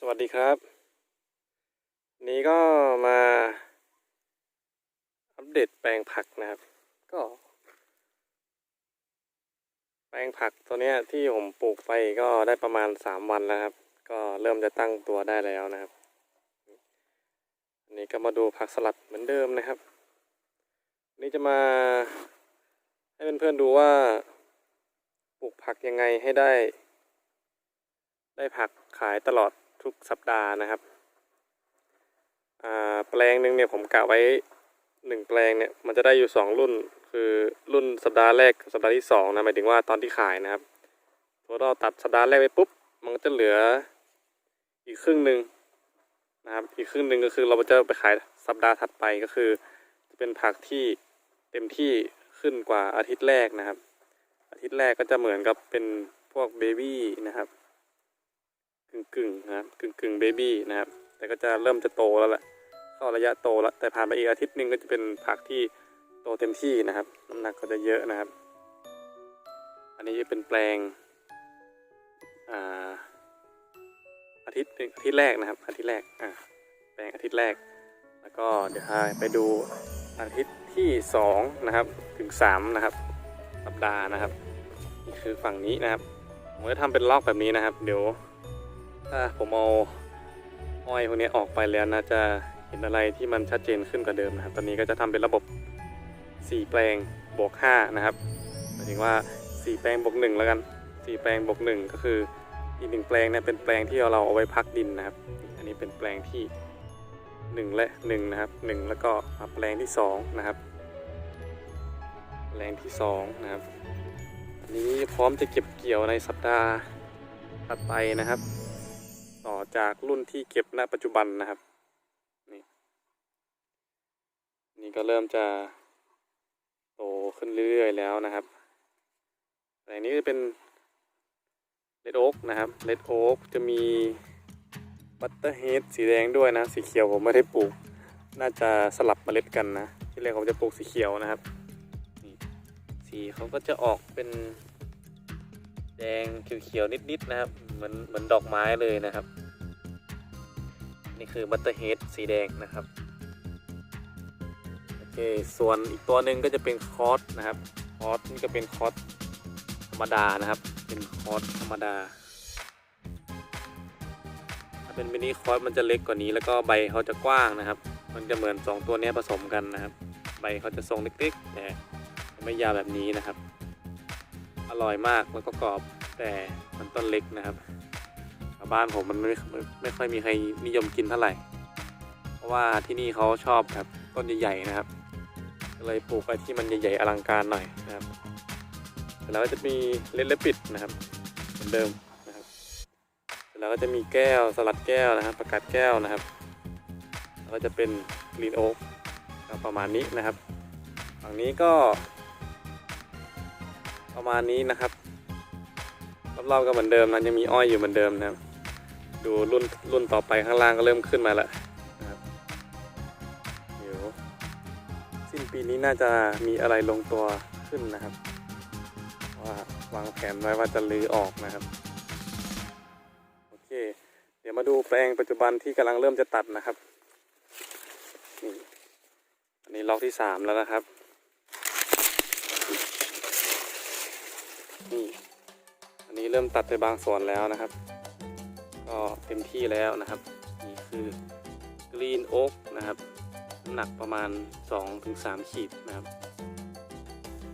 สวัสดีครับ นี้ก็มาอัปเดตแปลงผักนะครับ ก็ แปลงผักตัวเนี้ยที่ผมปลูกไปก็ได้ประมาณสามวันแล้วครับ ก็เริ่มจะตั้งตัวได้แล้วนะครับอันนี้ก็มาดูผักสลัดเหมือนเดิมนะครับ นี่จะมาให้เพื่อนๆดูว่าปลูกผักยังไงให้ได้ ได้ผักขายตลอด ทุกสัปดาห์นะครับแปลงหนึ่งเนี่ยผมกะไว้หนึ่งแปลงเนี่ยมันจะได้อยู่สองรุ่น คือรุ่นสัปดาห์แรกสัปดาห์ที่สองนะหมายถึงว่าตอนที่ขายนะครับพอเราตัดสัปดาห์แรกไปปุ๊บมันก็จะเหลืออีกครึ่งหนึ่งนะครับอีกครึ่งหนึ่งก็คือเราจะไปขายสัปดาห์ถัดไปก็คือ จะเป็นผักที่เต็มที่ขึ้นกว่าอาทิตย์แรกนะครับ อาทิตย์แรกก็จะเหมือนกับเป็นพวกเบบี้นะครับ กึ่งกึ่งๆนะครับกึ่งกึ่งเบบี้นะครับ แต่ก็จะเริ่มจะโตแล้วแหละเข้าระยะโตแล้ว แต่ผ่านไปอีกอาทิตย์หนึ่งก็จะเป็นผักที่โตเต็มที่นะครับ น้ำหนักก็จะเยอะนะครับ อันนี้จะเป็นแปลงอ่าอาทิตย์หนึ่งอาทิตย์แรกนะครับ อาทิตย์แรกอ่าแปลงอาทิตย์แรก แล้วก็เดี๋ยวพาไปดูอาทิตย์ที่สองนะครับถึงสามนะครับ สัปดาห์นะครับนี่คือฝั่งนี้นะครับผมจะทำเป็นล็อกแบบนี้นะครับ เดี๋ยว ถ้าผมเอาอ้อยพวกนี้ออกไปแล้วนะจะเห็นอะไรที่มันชัดเจนขึ้นกว่าเดิมนะครับ ตอนนี้ก็จะทำเป็นระบบ 4 แปลงบวก5นะครับหมายถึงว่า 4 แปลงบวก1แล้วกัน 4 แปลงบวก1ก็คืออีกหนึ่งแปลงเนี่ยเป็นแปลงที่เราเอาไว้พักดินนะครับ อันนี้เป็นแปลงที่ 1 และ1นะครับ1แล้วก็มาแปลงที่2นะครับแปลงที่2นะครับอันนี้พร้อมจะเก็บเกี่ยวในสัปดาห์ถัดไปนะครับ จากรุ่นที่เก็บณปัจจุบันนะครับ นี่ นี่ก็เริ่มจะโตขึ้นเรื่อยๆแล้วนะครับแต่อันนี้จะเป็นเลดโอ๊กนะครับเลดโอ๊กจะมีบัตเตอร์เฮดสีแดงด้วยนะ สีเขียวผมไม่ได้ปลูก น่าจะสลับเมล็ดกันนะ ที่แรกผมจะปลูกสีเขียวนะครับ สีเขาก็จะออกเป็นแดงเขียวๆนิดๆนะครับ เหมือนเหมือนดอกไม้เลยนะครับ นี่คือบัตเตอร์เฮดสีแดงนะครับโอเคส่วนอีกตัวหนึ่งก็จะเป็นคอสนะครับคอสนี่ก็เป็นคอสธรรมดานะครับ เป็นคอสธรรมดา ถ้าเป็นมินิคอสมันจะเล็กกว่านี้ แล้วก็ใบเขาจะกว้างนะครับ มันจะเหมือนสองตัวนี้ผสมกันนะครับ ใบเขาจะทรงเล็กๆแต่ไม่ยาวแบบนี้นะครับ อร่อยมากแล้วก็กรอบแต่มันต้นเล็กนะครับ บ้านผมมันไม่ไม่ไม่ค่อยมีใครนิยมกินเท่าไหร่ เพราะว่าที่นี่เขาชอบครับต้นใหญ่ๆนะครับก็เลยปลูกไปที่มันใหญ่ๆอลังการหน่อยนะครับแล้วก็จะมีเลดเลปิดนะครับ เหมือนเดิมนะครับแล้วก็จะมีแก้วสลัดแก้วนะครับประกาศแก้วนะครับแล้วก็จะเป็นกรีนโอ๊กประมาณนี้นะครับฝั่งนี้ก็ ประมาณนี้นะครับรอบๆก็เหมือนเดิมนะยังมีอ้อยอยู่เหมือนเดิมนะครับ ดูรุ่นรุ่นต่อไปข้างล่างก็เริ่มขึ้นมาแล้วนะครับเดี๋ยวสิ้นปีนี้น่าจะมีอะไรลงตัวขึ้นนะครับ ว่าวางแผนไว้ว่าจะรื้อออกนะครับ โอเค เดี๋ยวมาดูแปลงปัจจุบันที่กำลังเริ่มจะตัดนะครับนี่อันนี้ล็อกที่สามแล้วนะครับนี่อันนี้เริ่มตัดไปบางส่วนแล้วนะครับ ก็เต็มที่แล้วนะครับ นี่คือกรีนโอ๊กนะครับน้ำหนักประมาณ 2-3 ขีดนะครับ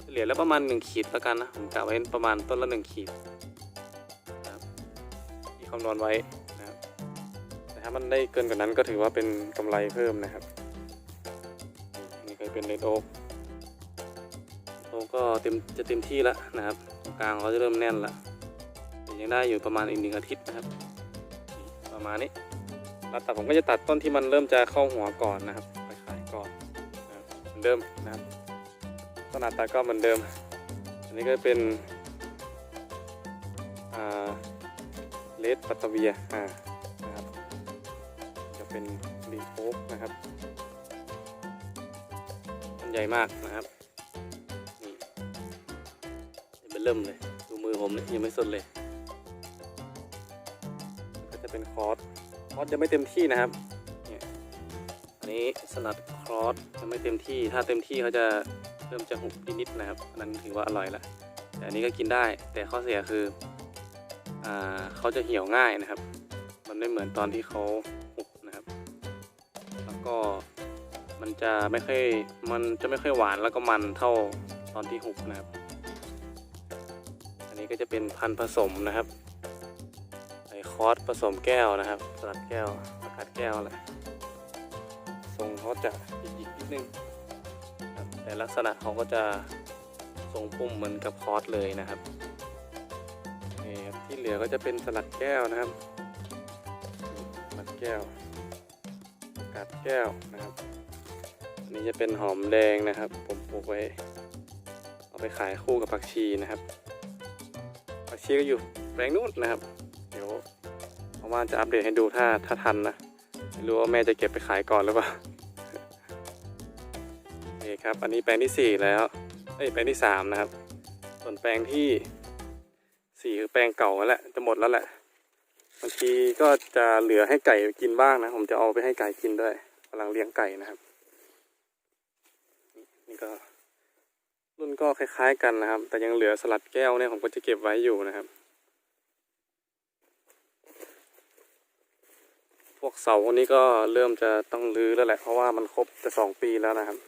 เฉลี่ยแล้วประมาณ 1 ขีดแล้วกันนะผมกะไว้ประมาณต้นละ 1 ขีดนะครับที่คำนวณไว้นะครับแต่ถ้ามันได้เกินกว่านั้นก็ถือว่าเป็นกำไรเพิ่มนะครับนี่ก็เป็นเลดโอ๊กโอ๊กก็เต็มจะเต็มที่แล้วนะครับกลางเขาจะเริ่มแน่นแล้วยังได้อยู่ประมาณอีกหนึ่งอาทิตย์นะครับ ประมาณนี้แล้วตัดผมก็จะตัดต้นที่มันเริ่มจะเข้าหัวก่อนนะครับไปขายก่อนนะครับเหมือนเดิมนะครับต้นอัตราก็เหมือนเดิม อันนี้ก็เป็นเลดปัตเวียอ่านะครับจะเป็นรีโฟกนะครับมันใหญ่มากนะครับนี่เป็นเริ่มเลยดูมือผมเนี่ยยังไม่สนเลย จะเป็นคอร์สคอร์สยังไม่เต็มที่นะครับเนี่ยอันนี้สลัดคอร์สยังไม่เต็มที่ ถ้าเต็มที่เขาจะเริ่มจะหุบนิดๆนะครับอันนั้นถือว่าอร่อยละแต่อันนี้ก็กินได้ แต่ข้อเสียคืออ่าเขาจะเหี่ยวง่ายนะครับ มันไม่เหมือนตอนที่เขาหุบนะครับ แล้วก็มันจะไม่ค่อยมันจะไม่ค่อยหวานแล้วก็มันเท่าตอนที่หุบนะครับ อันนี้ก็จะเป็นพันธุ์ผสมนะครับ คอร์สผสมแก้วนะครับ สลัดแก้วอากาศแก้วแหละทรงเขาจะหยิกนิดนึงแต่ลักษณะเขาก็จะทรงปุ่มเหมือนกับคอร์สเลยนะครับนี่ครับที่เหลือก็จะเป็นสลัดแก้วนะครับสลัดแก้วอากาศแก้วนะครับอันนี้จะเป็นหอมแดงนะครับ ผมปลูกไว้ เอาไปขายคู่กับผักชีนะครับผักชีก็อยู่แปลงนู้นนะครับ ผมว่าจะอัปเดตให้ดูถ้าถ้าทันนะไม่รู้ว่าแม่จะเก็บไปขายก่อนหรือเปล่าโอเคครับ อันนี้แปลงที่สี่แล้วเอ้ยแปลงที่สามนะครับ ส่วนแปลงที่สี่คือแปลงเก่าแล้วแหละจะหมดแล้วแหละบางทีก็จะเหลือให้ไก่กินบ้างนะ ผมจะเอาไปให้ไก่กินด้วยกำลังเลี้ยงไก่นะครับ นี่ก็รุ่นก็คล้าย ๆ กันนะครับ แต่ยังเหลือสลัดแก้วเนี่ยผมก็จะเก็บไว้อยู่นะครับ พวก เสาพวกนี้ก็เริ่มจะต้องรื้อแล้วแหละเพราะว่ามันครบจะสองปีแล้วนะครับ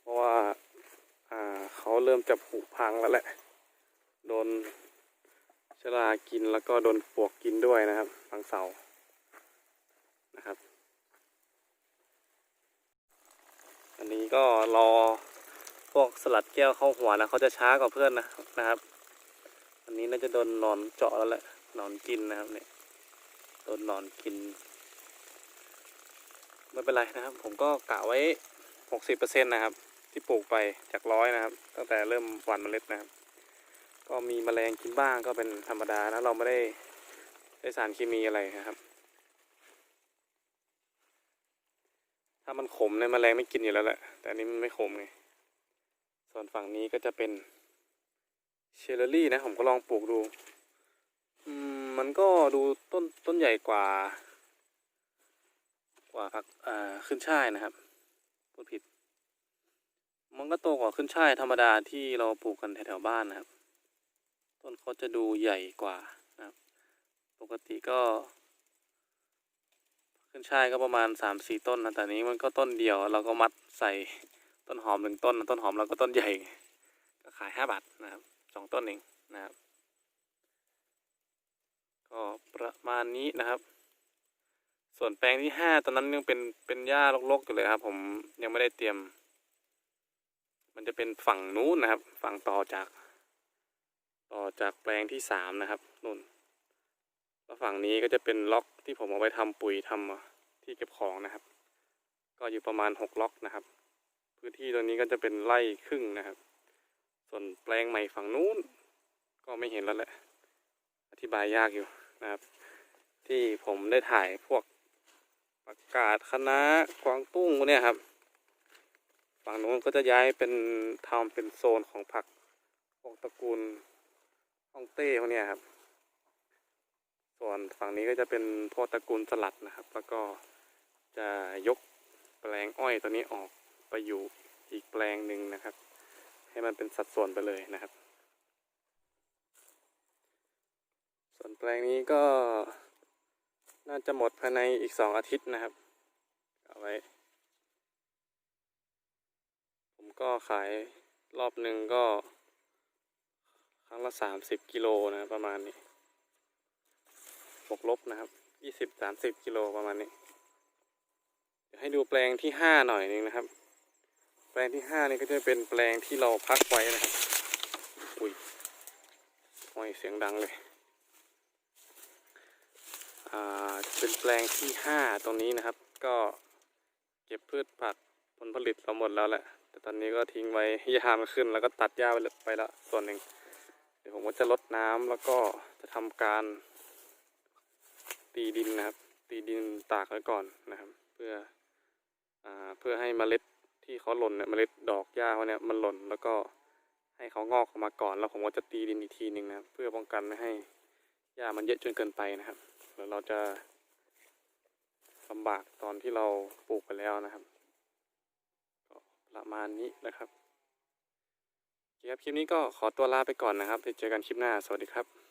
เพราะว่าอ่าเขาเริ่มจะผุพังแล้วแหละ โดนชรากินแล้วก็โดนปวกกินด้วยนะครับบางเสานะครับ อันนี้ก็รอพวกสลัดแก้วเข้าหัวนะเขาจะช้ากว่าเพื่อนนะนะครับ อันนี้น่าจะโดนนอนเจาะแล้วแหละนอนกินนะครับเนี่ย โดนหนอนกิน ไม่เป็นไรนะครับ ผมก็กะไว้หกสิบเปอร์เซ็นต์นะครับ ที่ปลูกไปจากร้อยนะครับ ตั้งแต่เริ่มหว่านเมล็ดนะครับ ก็มีแมลงกินบ้างก็เป็นธรรมดานะเราไม่ได้ใช้สารเคมีอะไรนะครับ ถ้ามันขมเนี่ยแมลงไม่กินอยู่แล้วแหละแต่อันนี้มันไม่ขมไงส่วนฝั่งนี้ก็จะเป็นเชลอรี่นะ ผมก็ลองปลูกดู มันก็ดูต้นต้นใหญ่กว่า กว่าผักอ่าขึ้นช่ายนะครับพูดผิด มันก็โตกว่าขึ้นช่ายธรรมดาที่เราปลูกกันแถวๆบ้านนะครับ ต้นเขาจะดูใหญ่กว่านะครับ ปกติก็ ขึ้นช่ายก็ประมาณสามสี่ต้นนะแต่นี้มันก็ต้นเดียว เราก็มัดใส่ต้นหอมหนึ่งต้น ต้นหอมเราก็ต้นใหญ่ก็ขายห้าบาทนะครับสองต้นเองนะครับ ประมาณนี้นะครับ ส่วนแปลงที่ห้าตอนนั้นยังเป็นเป็นหญ้ารกๆอยู่เลยครับ ผมยังไม่ได้เตรียม มันจะเป็นฝั่งนู้นนะครับ ฝั่งต่อจาก ต่อจากแปลงที่สามนะครับนู่นแล้วฝั่งนี้ก็จะเป็นล็อกที่ผมเอาไปทำปุ๋ยทำที่เก็บของนะครับ ก็อยู่ประมาณหกล็อกนะครับ พื้นที่ตรงนี้ก็จะเป็นไร่ครึ่งนะครับ ส่วนแปลงใหม่ฝั่งนู้นก็ไม่เห็นแล้วแหละ อธิบายยากอยู่ นะครับ ที่ผมได้ถ่ายพวกประกาศคณะกวางตุ้งพวกเนี่ยครับ ฝั่งนู้นก็จะย้ายเป็นทำเป็นโซนของผักพวกตระกูลฮ่องเต้พวกนี้ครับ ส่วนฝั่งนี้ก็จะเป็นพวกตระกูลสลัดนะครับ แล้วก็จะยกแปลงอ้อยตัวนี้ออกไปอยู่อีกแปลงหนึ่งนะครับ ให้มันเป็นสัดส่วนไปเลยนะครับ ส่วนแปลงนี้ก็น่าจะหมดภายในอีกสองอาทิตย์นะครับ เอาไว้ ผมก็ขายรอบหนึ่งก็ ครั้งละสามสิบกิโลนะรประมาณนี้บวกลบนะครับยี่สิบสามสิบกิโลประมาณนี้เดี๋ยวให้ดูแปลงที่ห้าหน่อยหนึงนะครับ แปลงที่ห้านี่ก็จะเป็นแปลงที่เราพักไว้นะครับ อุ้ยโอ้ยเสียงดังเลย เป็นแปลงที่ห้าตรงนี้นะครับ ก็เก็บพืชผักผลผลิตเราหมดแล้วแหละ แต่ตอนนี้ก็ทิ้งไว้หญ้ามันขึ้น แล้วก็ตัดหญ้าไปไปแล้วส่วนหนึ่ง เดี๋ยวผมก็จะลดน้ำแล้วก็จะทำการ ตีดินนะครับ ตีดินตากไว้ก่อนนะครับ เพื่ออเพื่อให้เมล็ดที่เขาหล่นเนี่ยเมล็ดดอกหญ้าเขาเนี่ยมันหล่นแล้วก็ให้เขางอกออกมาก่อน แล้วผมก็จะตีดินอีกทีหนึ่งนะเพื่อป้องกันไม่ให้หญ้ามันเยอะจนเกินไปนะครับ แล้วเราจะลำบากตอนที่เราปลูกไปแล้วนะครับ ก็ประมาณนี้นะครับครับคลิปนี้ก็ขอตัวลาไปก่อนนะครับไปเจอกันคลิปหน้า สวัสดีครับ